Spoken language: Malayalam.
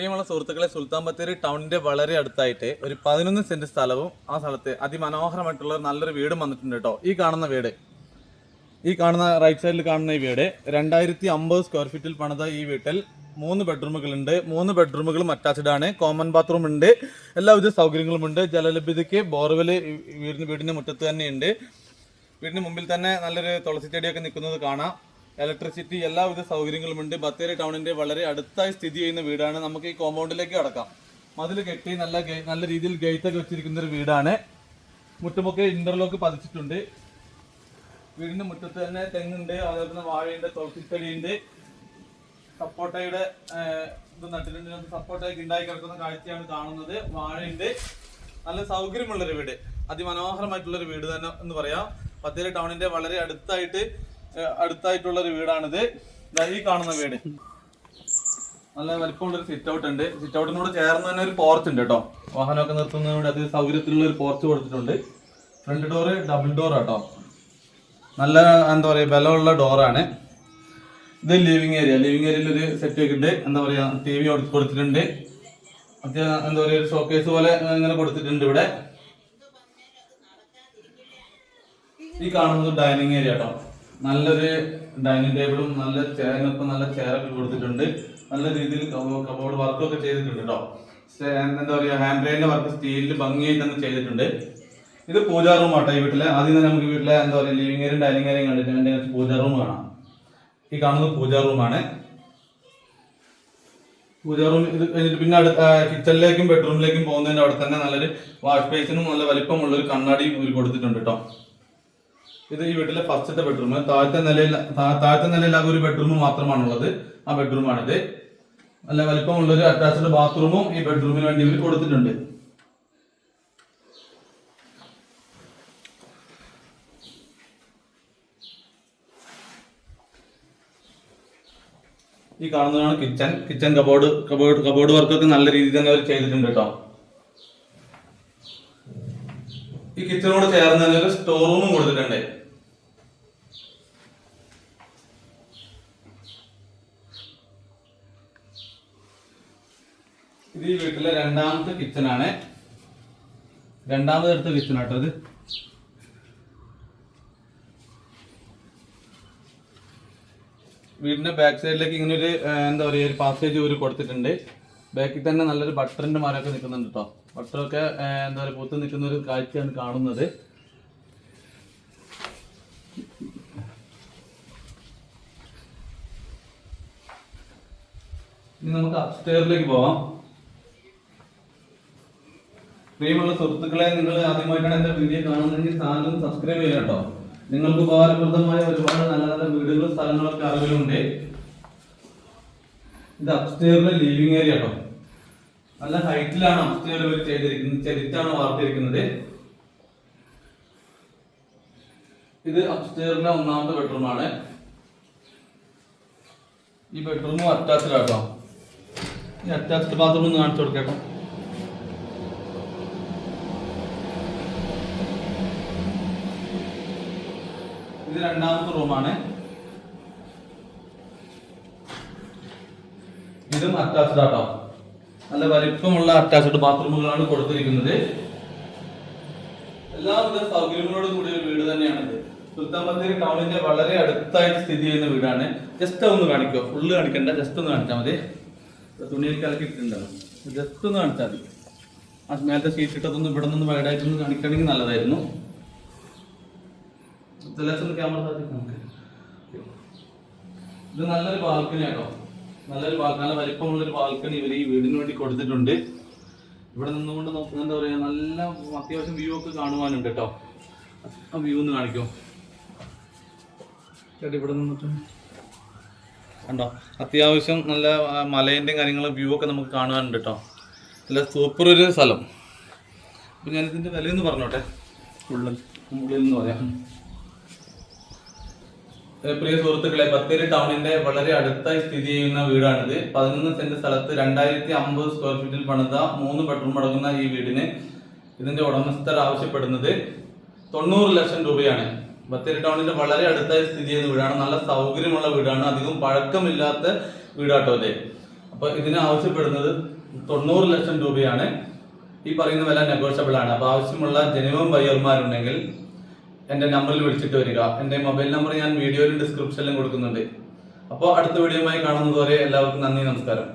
പ്രിയമുള്ള സുഹൃത്തുക്കളെ സുൽത്താൻ ബത്തേരി ടൗണിന്റെ വളരെ അടുത്തായിട്ട് ഒരു പതിനൊന്ന് സെന്റ് സ്ഥലവും ആ സ്ഥലത്ത് അതിമനോഹരമായിട്ടുള്ള നല്ലൊരു വീടും വന്നിട്ടുണ്ട് കേട്ടോ. ഈ കാണുന്ന വീട്. ഈ കാണുന്ന റൈറ്റ് സൈഡിൽ കാണുന്ന ഈ വീട്. രണ്ടായിരത്തി അമ്പത് സ്ക്വയർ ഫീറ്റിൽ പണിത ഈ വീട്ടിൽ മൂന്ന് ബെഡ്റൂമുകളുണ്ട് മൂന്ന് ബെഡ്റൂമുകളും അറ്റാച്ച്ഡ് ആണ്. കോമൺ ബാത്റൂം ഉണ്ട്. എല്ലാവിധ സൗകര്യങ്ങളും ഉണ്ട്. ജലലഭ്യതയ്ക്ക് ബോർവെൽ വീടിന് വീടിന്റെ മുറ്റത്ത് തന്നെ ഉണ്ട്. വീടിന് മുമ്പിൽ തന്നെ നല്ലൊരു തുളസി ചെടിയൊക്കെ നിൽക്കുന്നത് കാണാം. ഇലക്ട്രിസിറ്റി എല്ലാവിധ സൗകര്യങ്ങളും ഉണ്ട് ബത്തേരി ടൗണിന്റെ വളരെ അടുത്തായി സ്ഥിതി ചെയ്യുന്ന വീടാണ്. നമുക്ക് ഈ കോമ്പൗണ്ടിലേക്ക് കടക്കാം. മതിൽ കെട്ടി നല്ല നല്ല രീതിയിൽ ഗേറ്റ് ഒക്കെ വെച്ചിരിക്കുന്ന ഒരു വീടാണ്. മുറ്റുമൊക്കെ ഇന്റർലോക്ക് പതിച്ചിട്ടുണ്ട്. വീടിന്റെ മുറ്റത്ത് തന്നെ തെങ്ങുണ്ട് അതേപോലെ തന്നെ വാഴയുണ്ട് തുളസിച്ചെടിയുണ്ട് സപ്പോട്ടയുടെ ഇത് നട്ടിട്ടുണ്ട്. സപ്പോട്ടയൊക്കെ ഉണ്ടായി കിടക്കുന്ന കാഴ്ചയാണ് കാണുന്നത്. വാഴയുണ്ട്. നല്ല സൗകര്യമുള്ളൊരു വീട്. അതിമനോഹരമായിട്ടുള്ളൊരു വീട് തന്നെ എന്ന് പറയാം. ബത്തേരി ടൗണിന്റെ വളരെ അടുത്തായിട്ട് അടുത്തായിട്ടുള്ള ഒരു വീടാണിത്. ഈ കാണുന്ന വീട്. നല്ല വലിപ്പമുള്ളൊരു സിറ്റ് ഔട്ട് ഉണ്ട്. സിറ്റ് ഔട്ടിനോട് ചേർന്ന് തന്നെ ഒരു പോർച്ച് ഉണ്ട് കേട്ടോ വാഹനമൊക്കെ നിർത്തുന്നതിനോട് അത് സൗകര്യത്തിലുള്ള ഒരു പോർച്ച് കൊടുത്തിട്ടുണ്ട്. ഫ്രണ്ട് ഡോറ് ഡബിൾ ഡോർ കേട്ടോ നല്ല എന്താ പറയുക ബലമുള്ള ഡോറാണ് ഇത് ലിവിങ് ഏരിയ ലിവിങ് ഏരിയയിൽ ഒരു സെറ്റ് ഒക്കെ ഉണ്ട് എന്താ പറയുക ടി വി കൊടുത്തിട്ടുണ്ട്. അത്യാവശ്യം എന്താ പറയുക ഒരു ഷോക്കേസ് പോലെ ഇങ്ങനെ കൊടുത്തിട്ടുണ്ട് ഇവിടെ. ഈ കാണുന്നത് ഡൈനിങ് ഏരിയ കേട്ടോ നല്ലൊരു ഡൈനിങ് ടേബിളും നല്ല ചെയറിനൊപ്പം നല്ല ചെയറൊക്കെ കൊടുത്തിട്ടുണ്ട്. നല്ല രീതിയിൽ കബോർഡ് വർക്കൊക്കെ ചെയ്തിട്ടുണ്ട് കേട്ടോ എന്താ പറയുക ഹാൻഡ് റെയിലിന്റെ വർക്ക് സ്റ്റീലിൽ ഭംഗിയായിട്ട് തന്നെ ചെയ്തിട്ടുണ്ട്. ഇത് പൂജാ റൂം ആട്ടോ ഈ വീട്ടിലെ. ആദ്യം തന്നെ നമുക്ക് വീട്ടിലെ എന്താ പറയുക ലിവിംഗ് ഏരിയും ഡൈനിങ് ഏരിയും കണ്ടിട്ട് അകത്ത് പൂജാ റൂം കാണാം. ഈ കാണുന്നത് പൂജാ റൂമാണ് പൂജാ റൂം ഇത് കഴിഞ്ഞിട്ട് പിന്നെ അടുത്ത കിച്ചണിലേക്കും ബെഡ്റൂമിലേക്കും പോകുന്നതിന്റെ അവിടെ തന്നെ നല്ലൊരു വാഷ് ബേസിനും നല്ല വലിപ്പമുള്ള ഒരു കണ്ണാടിയും കൊടുത്തിട്ടുണ്ട് കേട്ടോ ഇത് ഈ വീട്ടിലെ ഫസ്റ്റത്തെ ബെഡ്റൂം താഴത്തെ നിലയിൽ താഴത്തെ നിലയിൽ ആകെ ഒരു ബെഡ്റൂം മാത്രമാണുള്ളത്. ആ ബെഡ്റൂമാണിത് നല്ല വലിപ്പമുള്ള ഒരു അറ്റാച്ച്ഡ് ബാത്റൂമും ഈ ബെഡ്റൂമിന് വേണ്ടി ഇവർ കൊടുത്തിട്ടുണ്ട്. ഈ കാണുന്നതാണ് kitchen kitchen cupboard cupboard cupboard വർക്കൊക്കെ നല്ല രീതിയിൽ തന്നെ അവർ ചെയ്തിട്ടുണ്ട് കേട്ടോ. ഈ കിച്ചണോട് ചേർന്ന് തന്നെ ഒരു സ്റ്റോർ റൂമും കൊടുത്തിട്ടുണ്ട്. ഇത് ഈ വീട്ടിലെ രണ്ടാമത്തെ കിച്ചൺ ആണ്. രണ്ടാമത് എടുത്ത കിച്ചൺ ആട്ടോ ഇത്. വീടിന്റെ ബാക്ക് സൈഡിലേക്ക് ഇങ്ങനെ ഒരു എന്താ പറയുക ഒരു പാസേജ് ഒരു കൊടുത്തിട്ടുണ്ട്. ബാക്കിൽ തന്നെ നല്ലൊരു ബട്ടറിന്റെ മരമൊക്കെ നിൽക്കുന്നുണ്ട് കേട്ടോ ബട്ടറൊക്കെ എന്താ പറയുക പൂത്ത് നിൽക്കുന്ന ഒരു കാഴ്ചയാണ് കാണുന്നത്. ഇനി നമുക്ക് അപ്സ്റ്റേറിലേക്ക് പോവാം. പ്രിയമുള്ള സുഹൃത്തുക്കളെ നിങ്ങൾ ആദ്യമായിട്ടാണ് എന്റെ വീഡിയോ കാണുന്നതെങ്കിൽ ചാനൽ സബ്സ്ക്രൈബ് ചെയ്യുക കേട്ടോ. നിങ്ങൾക്ക് ഉപകാരപ്രദമായ ഒരുപാട് നല്ല നല്ല വീടുകളും സ്ഥലങ്ങളൊക്കെ അറിവിലുണ്ട്. ഇത് അപ്സ്റ്റേറിലെ ലിവിങ് ഏരിയ കേട്ടോ നല്ല ഹൈറ്റിലാണ് അപ്സ്റ്റേർ ഇവർ ചെയ്തിരിക്കുന്നത് ചരിച്ചാണ് വാർത്തിരിക്കുന്നത്. ഇത് അപ്സ്റ്റേറിലെ ഒന്നാമത്തെ ബെഡ്റൂമാണ് ഈ ബെഡ്റൂമും അറ്റാച്ച്ഡ് ആട്ടോ ഈ അറ്റാച്ച്ഡ് ബാത്റൂം ഒന്ന് കാണിച്ചു കൊടുക്കേട്ടോ രണ്ടാമത്തെ റൂമാണ് ഇതും അറ്റാച്ച്ഡ് ആട്ടോ. നല്ല വലിപ്പമുള്ള അറ്റാച്ച്ഡ് ബാത്റൂമുകളാണ് കൊടുത്തിരിക്കുന്നത്. എല്ലാവിധ സൗകര്യങ്ങളോടും കൂടിയ ഒരു വീട് തന്നെയാണിത്. സുൽത്താൻ ബത്തേരി ടൗണിന്റെ വളരെ അടുത്തായിട്ട് സ്ഥിതി ചെയ്യുന്ന വീടാണ്. ജസ്റ്റ് ഒന്ന് കാണിക്കുക ഫുള്ള് കാണിക്കണ്ട. ജസ്റ്റ് ഒന്ന് കാണിച്ചാൽ മതി. തുണിയൊക്കെ ഇളക്കിയിട്ടുണ്ടാവും ജസ്റ്റ് ഒന്ന് കാണിച്ചാൽ മതി. ആ മേലത്തെ ഷീറ്റ് ഇട്ടതൊന്നും ഇവിടെ നിന്ന് വൈഡായിട്ടൊന്ന് കാണിക്കണമെങ്കിൽ നല്ലതായിരുന്നു. ജലസൺ ക്യാമറ നമുക്ക് ഇത് നല്ലൊരു ബാൽക്കണി ആട്ടോ. നല്ലൊരു നല്ല വലിപ്പമുള്ളൊരു ബാൽക്കണി ഇവർ ഈ വീടിന് വേണ്ടി കൊടുത്തിട്ടുണ്ട്. ഇവിടെ നിന്നുകൊണ്ട് നോക്കുന്ന എന്താ പറയാ നല്ല അത്യാവശ്യം വ്യൂ ഒക്കെ കാണുവാനുണ്ട് കേട്ടോ. ആ വ്യൂ ഒന്ന് കാണിക്കോ. ചേട്ടാ ഇവിടെ നിന്നിട്ട്. കണ്ടോ? അത്യാവശ്യം നല്ല മലേന്റെയും കാര്യങ്ങളും വ്യൂ ഒക്കെ നമുക്ക് കാണുവാനുണ്ട് കേട്ടോ. നല്ല സൂപ്പർ ഒരു സ്ഥലം. അപ്പം ഞാനിതിന്റെ വിലയൊന്ന് പറഞ്ഞോട്ടെ. ഉള്ളിൽ ഉള്ളിൽ എന്ന് പറയാം. പ്രിയ സുഹൃത്തുക്കളെ ബത്തേരി ടൗണിന്റെ വളരെ അടുത്തായി സ്ഥിതി ചെയ്യുന്ന വീടാണിത്. പതിനൊന്ന് സെന്റ് സ്ഥലത്ത് രണ്ടായിരത്തി അമ്പത് സ്ക്വയർ ഫീറ്റിൽ പണിത മൂന്ന് ബെഡ്റൂം അടങ്ങുന്ന ഈ വീടിന് ഇതിന്റെ ഉടമസ്ഥർ ആവശ്യപ്പെടുന്നത് തൊണ്ണൂറ് ലക്ഷം രൂപയാണ്. ബത്തേരി ടൗണിന്റെ വളരെ അടുത്തായി സ്ഥിതി ചെയ്യുന്ന വീടാണ്. നല്ല സൗകര്യമുള്ള വീടാണ്. അധികം പഴക്കമില്ലാത്ത വീടാട്ടോ അതെ അപ്പൊ ഇതിന് ആവശ്യപ്പെടുന്നത് തൊണ്ണൂറ് ലക്ഷം രൂപയാണ്. ഈ പറയുന്ന വില നെഗോഷ്യബിൾ ആണ്. അപ്പൊ ആവശ്യമുള്ള ജനുവൻ ബയ്യർമാരുണ്ടെങ്കിൽ എന്റെ നമ്പറിൽ വിളിച്ചിട്ട് വരിക. എന്റെ മൊബൈൽ നമ്പർ ഞാൻ വീഡിയോയിലും ഡിസ്ക്രിപ്ഷനിലും കൊടുക്കുന്നുണ്ട്. അപ്പോൾ അടുത്ത വീഡിയോയുമായി കാണുന്നതുവരെ എല്ലാവർക്കും നന്ദി നമസ്കാരം.